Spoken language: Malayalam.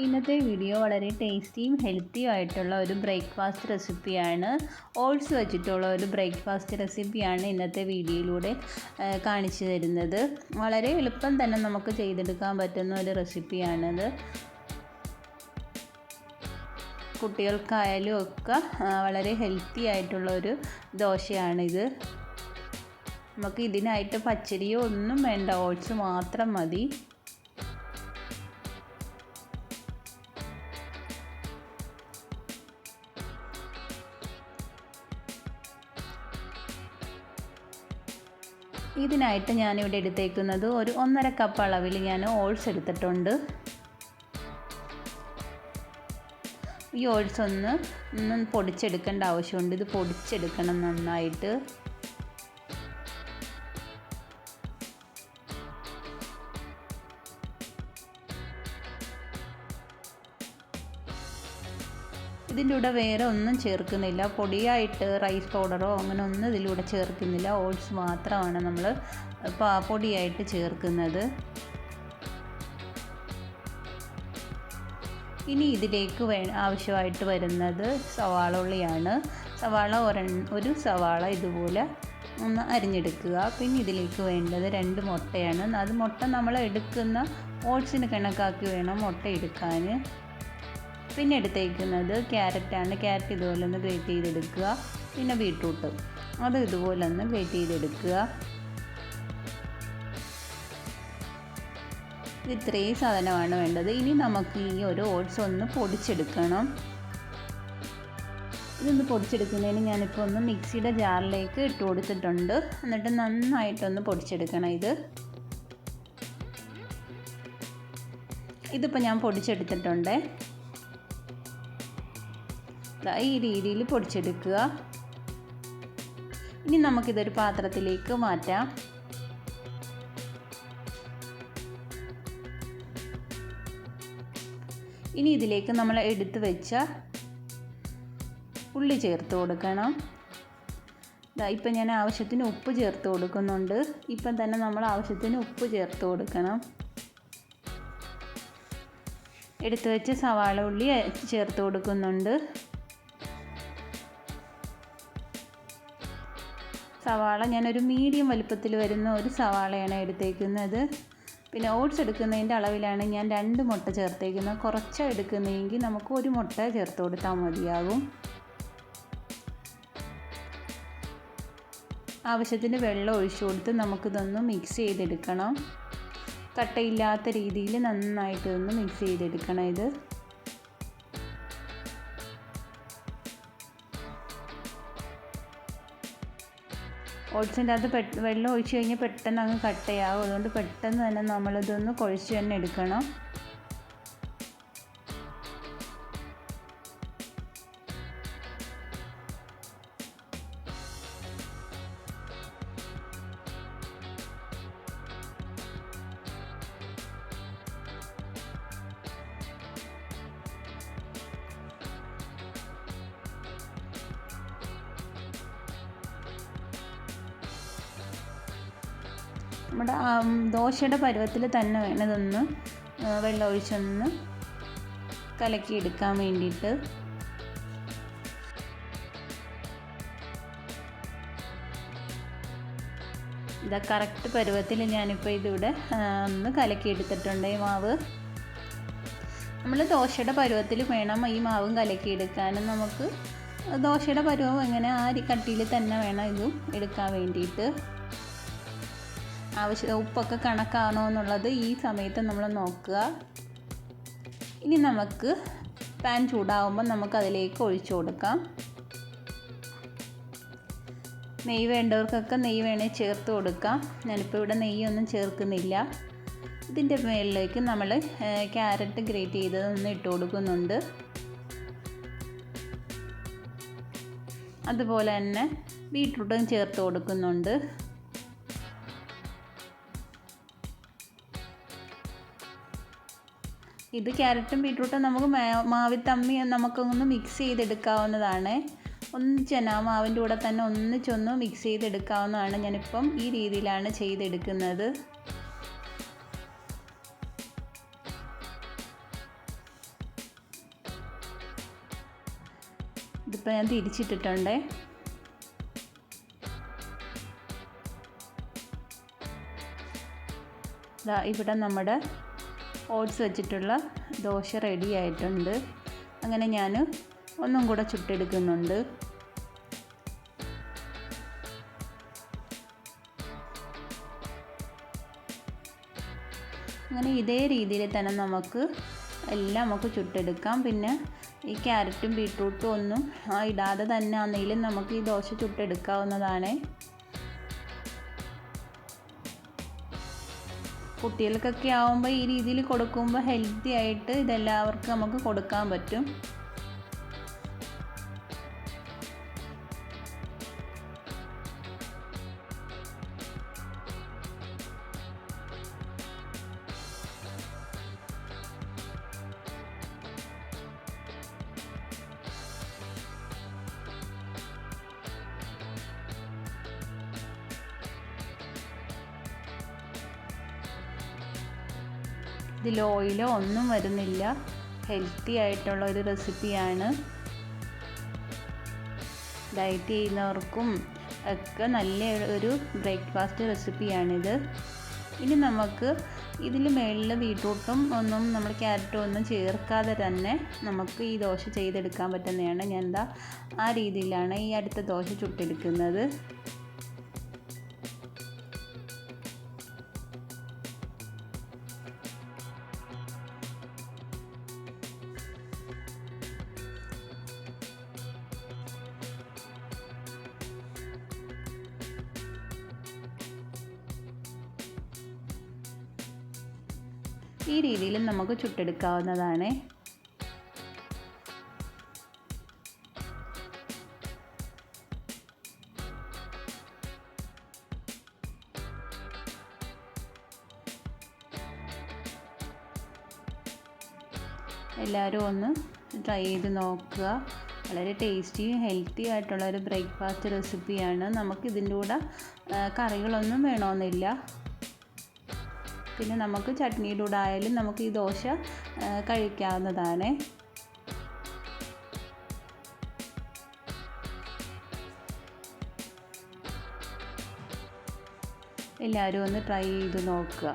ഇന്നത്തെ വീഡിയോ വളരെ ടേസ്റ്റിയും ഹെൽത്തിയും ആയിട്ടുള്ള ഒരു ബ്രേക്ക്ഫാസ്റ്റ് റെസിപ്പിയാണ്. ഓട്സ് വെച്ചിട്ടുള്ള ഒരു ബ്രേക്ക്ഫാസ്റ്റ് റെസിപ്പിയാണ് ഇന്നത്തെ വീഡിയോയിലൂടെ കാണിച്ചു തരുന്നത്. വളരെ എളുപ്പം തന്നെ നമുക്ക് ചെയ്തെടുക്കാൻ പറ്റുന്ന ഒരു റെസിപ്പിയാണിത്. കുട്ടികൾക്കായാലും ഒക്കെ വളരെ ഹെൽത്തി ആയിട്ടുള്ള ഒരു ദോശയാണിത്. നമുക്ക് ഇതിനായിട്ട് പച്ചരിയോ ഒന്നും വേണ്ട ഓട്സ് മാത്രം മതി. ഇതിനായിട്ട് ഞാനിവിടെ എടുത്തേക്കുന്നത് ഒരു ഒന്നര കപ്പ് അളവിൽ ഞാൻ ഓട്സ് എടുത്തിട്ടുണ്ട്. ഈ ഓൾസ് ഒന്ന് ഒന്ന് പൊടിച്ചെടുക്കേണ്ട ആവശ്യമുണ്ട്. ഇത് പൊടിച്ചെടുക്കണം നന്നായിട്ട്. ഇതിന്റെ കൂടെ വേറെ ഒന്നും ചേർക്കുന്നില്ല. പൊടിയായിട്ട് റൈസ് പൗഡറോ അങ്ങനെ ഒന്നും ഇതിലൂടെ ചേർക്കുന്നില്ല. ഓട്സ് മാത്രമാണ് നമ്മൾ പൊടിയായിട്ട് ചേർക്കുന്നത്. ഇനി ഇതിലേക്ക് വേ ആവശ്യമായിട്ട് വരുന്നത് സവാള ഉള്ളിയാണ്. സവാള ഒരെ ഒരു സവാള ഇതുപോലെ ഒന്ന് അരിഞ്ഞെടുക്കുക. പിന്നെ ഇതിലേക്ക് വേണ്ടത് രണ്ട് മുട്ടയാണ്. അത് മുട്ട നമ്മൾ എടുക്കുന്ന ഓട്സിന് കണക്കാക്കി വേണം മുട്ട എടുക്കാൻ. പിന്നെ എടുത്തേക്കുന്നത് ക്യാരറ്റാണ്. ക്യാരറ്റ് ഇതുപോലെ ഒന്ന് ഗ്രേറ്റ് ചെയ്തെടുക്കുക. പിന്നെ ബീട്രൂട്ട്. അത് ഇതുപോലെ ഒന്ന് ഗ്രേറ്റ് ചെയ്തെടുക്കുക. ഇത് ഇത്രയും സാധനമാണ് വേണ്ടത്. ഇനി നമുക്ക് ഈ ഒരു ഓട്സ് ഒന്ന് പൊടിച്ചെടുക്കണം. ഇതൊന്ന് പൊടിച്ചെടുക്കുന്നതിന് ഞാനിപ്പോൾ ഒന്ന് മിക്സിയുടെ ജാറിലേക്ക് ഇട്ട് കൊടുത്തിട്ടുണ്ട്. എന്നിട്ട് നന്നായിട്ടൊന്ന് പൊടിച്ചെടുക്കണം ഇത്. ഇതിപ്പോൾ ഞാൻ പൊടിച്ചെടുത്തിട്ടുണ്ട്. ഈ രീതിയിൽ പൊടിച്ചെടുക്കുക. ഇനി നമുക്കിതൊരു പാത്രത്തിലേക്ക് മാറ്റാം. ഇനി ഇതിലേക്ക് നമ്മൾ എടുത്തു വെച്ച ഉള്ളി ചേർത്ത് കൊടുക്കണം. ഇപ്പം ഞാൻ ആവശ്യത്തിന് ഉപ്പ് ചേർത്ത് കൊടുക്കുന്നുണ്ട്. ഇപ്പം തന്നെ നമ്മൾ ആവശ്യത്തിന് ഉപ്പ് ചേർത്ത് കൊടുക്കണം. എടുത്തു വെച്ച സവാള ഉള്ളി ചേർത്ത് കൊടുക്കുന്നുണ്ട്. സവാള. ഞാനൊരു മീഡിയം വലുപ്പത്തിൽ വരുന്ന ഒരു സവാളയാണ് എടുത്തേക്കുന്നത്. പിന്നെ ഓട്സ് എടുക്കുന്നതിന്റെ അളവിലാണ് ഞാൻ രണ്ട് മുട്ട ചേർത്തേക്കുന്നത്. കുറച്ചാണ് എടുക്കുന്നതെങ്കിൽ നമുക്ക് ഒരു മുട്ട ചേർത്ത് കൊടുത്താൽ മതിയാകും. ആവശ്യത്തിന് വെള്ളം ഒഴിച്ചു കൊടുത്ത് നമുക്കിതൊന്ന് മിക്സ് ചെയ്തെടുക്കണം. കട്ടയില്ലാത്ത രീതിയിൽ നന്നായിട്ടൊന്ന് മിക്സ് ചെയ്തെടുക്കണം ഇത്. ഓട്സിന്റെ അകത്ത് പെട്ട് വെള്ളം ഒഴിച്ച് കഴിഞ്ഞാൽ പെട്ടെന്ന് അങ്ങ് കട്ടയാകും അതുകൊണ്ട് പെട്ടെന്ന് തന്നെ നമ്മളിതൊന്ന് കുഴച്ച് തന്നെ എടുക്കണം. നമ്മുടെ ദോശയുടെ പരുവത്തിൽ തന്നെ വേണം ഇതൊന്ന് വെള്ളം ഒഴിച്ചൊന്ന് കലക്കി എടുക്കാൻ വേണ്ടിയിട്ട്. ഇതാ കറക്റ്റ് പരുവത്തിൽ ഞാനിപ്പോൾ ഇതിവിടെ ഒന്ന് കലക്കി എടുത്തിട്ടുണ്ട് ഈ മാവ്. നമ്മൾ ദോശയുടെ പരുവത്തിൽ വേണം ഈ മാവും കലക്കി എടുക്കാനും നമുക്ക് ദോശയുടെ പരുവം എങ്ങനെ ആ കട്ടിയിൽ തന്നെ വേണം ഇതും എടുക്കാൻ വേണ്ടിയിട്ട്. ആവശ്യം ഉപ്പൊക്കെ കണക്കാണോ എന്നുള്ളത് ഈ സമയത്ത് നമ്മൾ നോക്കുക. ഇനി നമുക്ക് പാൻ ചൂടാവുമ്പോൾ നമുക്കതിലേക്ക് ഒഴിച്ചു കൊടുക്കാം. നെയ്യ് വേണ്ടവർക്കൊക്കെ നെയ്യ് വേണേൽ ചേർത്ത് കൊടുക്കാം. ഞാനിപ്പോൾ ഇവിടെ നെയ്യൊന്നും ചേർക്കുന്നില്ല. ഇതിന്റെ മേളിലേക്ക് നമ്മൾ ക്യാരറ്റ് ഗ്രേറ്റ് ചെയ്തതൊന്ന് ഇട്ട് കൊടുക്കുന്നുണ്ട്. അതുപോലെ തന്നെ ബീട്രൂട്ടും ചേർത്ത് കൊടുക്കുന്നുണ്ട്. ഇത് ക്യാരറ്റും ബീട്രൂട്ടും നമുക്ക് മാവി തമ്മി നമുക്കൊന്ന് മിക്സ് ചെയ്തെടുക്കാവുന്നതാണ്. ഒന്നിച്ചെന്നെ ആ മാവിന്റെ കൂടെ തന്നെ ഒന്നിച്ചൊന്ന് മിക്സ് ചെയ്തെടുക്കാവുന്നതാണ് ഞാനിപ്പം ഈ രീതിയിലാണ് ചെയ്തെടുക്കുന്നത്. ഇതിപ്പോൾ ഞാൻ തിരിച്ചിട്ടിട്ടുണ്ടേ. ഇവിടെ നമ്മുടെ ഓട്സ് വെച്ചിട്ടുള്ള ദോശ റെഡി ആയിട്ടുണ്ട്. അങ്ങനെ ഞാൻ ഒന്നും കൂടെ ചുട്ടെടുക്കുന്നുണ്ട്. അങ്ങനെ ഇതേ രീതിയിൽ തന്നെ നമുക്ക് എല്ലാം നമുക്ക് ചുട്ടെടുക്കാം. പിന്നെ ഈ ക്യാരറ്റും ബീട്രൂട്ടും ഒന്നും ഇടാതെ തന്നെ ആണെങ്കിലും നമുക്ക് ഈ ദോശ ചുട്ടെടുക്കാവുന്നതാണ്. കുട്ടികൾക്കൊക്കെ ആവുമ്പോൾ ഈ രീതിയിൽ കൊടുക്കുമ്പോൾ ഹെൽത്തി ആയിട്ട് ഇതെല്ലാവർക്കും നമുക്ക് കൊടുക്കാൻ പറ്റും. ഇതിൽ ഓയിലോ ഒന്നും വരുന്നില്ല. ഹെൽത്തി ആയിട്ടുള്ള ഒരു റെസിപ്പിയാണ് ഡയറ്റ് ചെയ്യുന്നവർക്കും ഒക്കെ നല്ല ഒരു ബ്രേക്ക്ഫാസ്റ്റ് റെസിപ്പിയാണിത് ഇനി നമുക്ക് ഇതിൽ മേളിൽ ബീട്രൂട്ടും ഒന്നും നമ്മൾ ക്യാരറ്റും ഒന്നും ചേർക്കാതെ തന്നെ നമുക്ക് ഈ ദോശ ചെയ്തെടുക്കാൻ പറ്റുന്നതാണ്. ഞാൻ എന്താ ആ രീതിയിലാണ് ഈ അടുത്ത ദോശ ചുട്ടെടുക്കുന്നത്. ഈ രീതിയിലും നമുക്ക് ചുട്ടെടുക്കാവുന്നതാണ്. എല്ലാവരും ഒന്ന് ട്രൈ ചെയ്ത് നോക്കുക. വളരെ ടേസ്റ്റിയും ഹെൽത്തി ആയിട്ടുള്ള ഒരു ബ്രേക്ക്ഫാസ്റ്റ് റെസിപ്പിയാണ് നമുക്ക് ഇതിന്റെ കൂടെ കറികളൊന്നും വേണമെന്നില്ല പിന്നെ നമുക്ക് ചട്നിയുടെ കൂടെ ആയാലും നമുക്ക് ഈ ദോശ കഴിക്കാവുന്നതാണ്. എല്ലാവരും ഒന്ന് ട്രൈ ചെയ്ത് നോക്കുക.